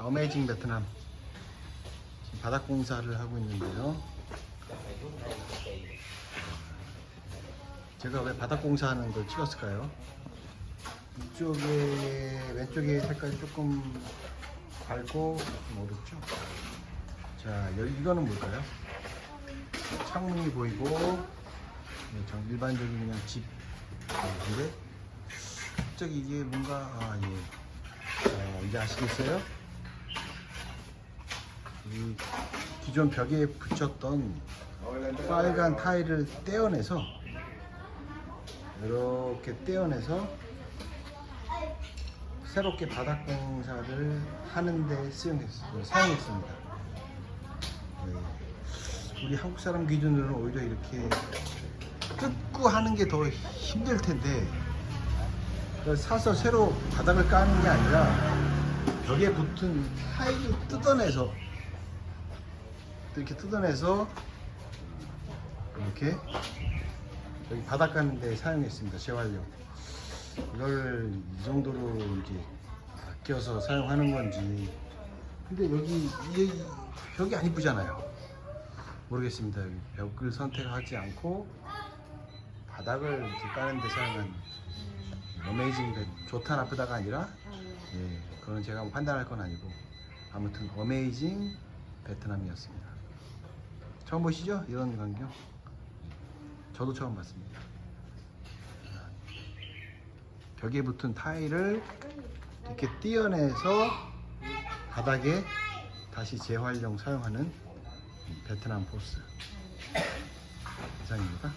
자, 어메이징 베트남. 지금 바닥 공사를 하고 있는데요. 제가 왜 바닥 공사하는 걸 찍었을까요? 이쪽에 왼쪽에 색깔이 조금 밝고 좀 어둡죠? 자, 여기 이거는 뭘까요? 창문이 보이고 네, 정- 일반적인 그냥 집 인데 갑자기 이게 뭔가 아 예. 자, 이제 아시겠어요? 이 기존 벽에 붙였던 빨간 타일을 떼어내서 이렇게 떼어내서 새롭게 바닥 공사를 하는데 사용했습니다. 네. 우리 한국 사람 기준으로는 오히려 이렇게 뜯고 하는 게 더 힘들 텐데 사서 새로 바닥을 까는 게 아니라 벽에 붙은 타일을 뜯어내서 이렇게 뜯어내서 이렇게 여기 바닥 까는 데 사용했습니다 재활용. 이걸 이 정도로 이제 아껴서 사용하는 건지. 근데 여기 이 벽이 안 이쁘잖아요. 모르겠습니다. 여기 벽을 선택하지 않고 바닥을 이렇게 까는 데 사용한 어메이징 베- 좋다 나쁘다가 아니라 예, 그건 제가 뭐 판단할 건 아니고 아무튼 어메이징 베트남이었습니다 처음 보시죠? 이런 광경? 저도 처음 봤습니다. 벽에 붙은 타일을 이렇게 띄어내서 바닥에 다시 재활용 사용하는 베트남 포스. 이상입니다.